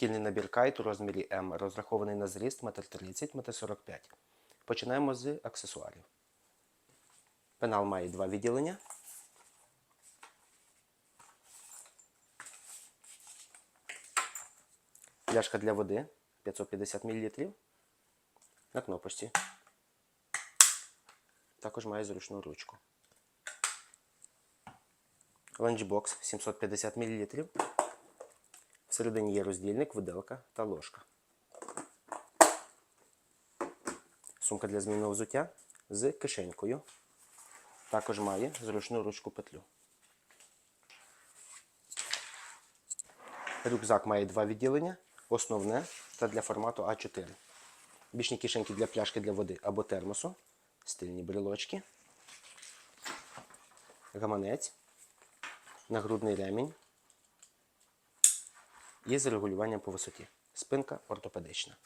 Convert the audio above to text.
Шкільний набір кайт у розмірі М, розрахований на зріст 1,30 м, 1,45 м. Починаємо з аксесуарів. Пенал має два відділення. Пляшка для води 550 мл. На кнопочці. Також має зручну ручку. Ланчбокс 750 мл. Всередині є роздільник, виделка та ложка. Сумка для змінного взуття з кишенькою. Також має зручну ручку петлю. Рюкзак має два відділення: основне та для формату А4. Бічні кишеньки для пляшки для води або термосу, стильні брелочки, гаманець, нагрудний ремінь з регулюванням по висоті. Спинка ортопедична.